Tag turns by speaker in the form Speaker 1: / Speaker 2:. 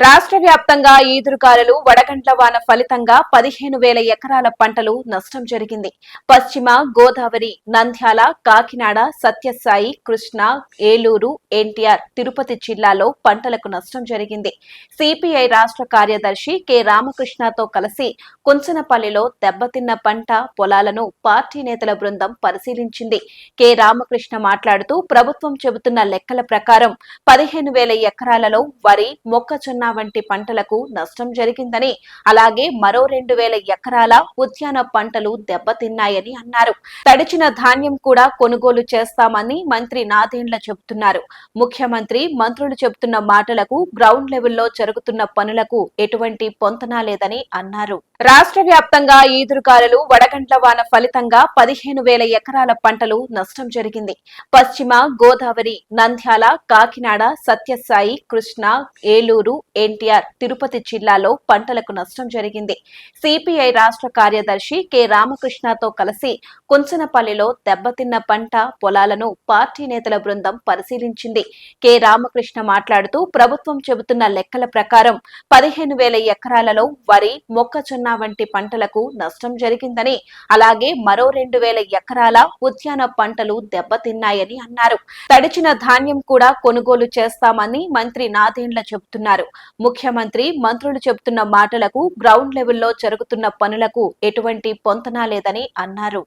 Speaker 1: రాష్ట్ర వ్యాప్తంగా ఈదురుగాలులు వడగండ్ల వాన ఫలితంగా పదిహేను వేల ఎకరాల పంటలు నష్టం జరిగింది. పశ్చిమ గోదావరి నంద్యాల కాకినాడ సత్యసాయి కృష్ణ ఏలూరు ఎన్టీఆర్ తిరుపతి జిల్లాలో పంటలకు నష్టం జరిగింది. సిపిఐ రాష్ట్ర కార్యదర్శి కె. రామకృష్ణతో కలిసి కుంచనపల్లిలో దెబ్బతిన్న పంట పొలాలను పార్టీ నేతల బృందం పరిశీలించింది. కె. రామకృష్ణ మాట్లాడుతూ ప్రభుత్వం చెబుతున్న లెక్కల ప్రకారం పదిహేను వేల ఎకరాలలో వరి మొక్కజొన్న వంటి పంటలకు నష్టం జరిగిందని అలాగే మరో రెండు వేల ఎకరాల ఉద్యాన పంటలు దెబ్బతిన్నాయని అన్నారు. తడిచిన ధాన్యం కూడా కొనుగోలు చేస్తామని మంత్రి నాదేండ్ల చెబుతున్నారు. ముఖ్యమంత్రి మంత్రులు చెబుతున్న మాటలకు గ్రౌండ్ లెవెల్లో జరుగుతున్న పనులకు ఎటువంటి పొంతన లేదని అన్నారు. రాష్ట్ర వ్యాప్తంగా ఈదురుగాలులు వడగండ్ల వాన ఫలితంగా పదిహేను వేల ఎకరాల పంటలు నష్టం జరిగింది. పశ్చిమ గోదావరి నంద్యాల కాకినాడ సత్యసాయి కృష్ణ ఏలూరు ఎన్టీఆర్ తిరుపతి జిల్లాలో పంటలకు నష్టం జరిగింది. సిపిఐ రాష్ట్ర కార్యదర్శి కె. రామకృష్ణతో కలిసి కుంచనపల్లిలో దెబ్బతిన్న పంట పొలాలను పార్టీ నేతల బృందం పరిశీలించింది. కె. రామకృష్ణ మాట్లాడుతూ ప్రభుత్వం చెబుతున్న లెక్కల ప్రకారం పదిహేను వేల ఎకరాలలో వరి మొక్కజొన్న వంటి పంటలకు నష్టం జరిగిందని అలాగే మరో రెండు వేల ఎకరాల ఉద్యాన పంటలు దెబ్బతిన్నాయని అన్నారు. తడిచిన ధాన్యం కూడా కొనుగోలు చేస్తామని మంత్రి నాదేండ్ల చెబుతున్నారు. ముఖ్య ముఖ్యమంత్రి మంత్రులు చెబుతున్న మాటలకు గ్రౌండ్ లెవెల్లో జరుగుతున్న పనులకు ఎటువంటి పొంతన లేదని అన్నారు.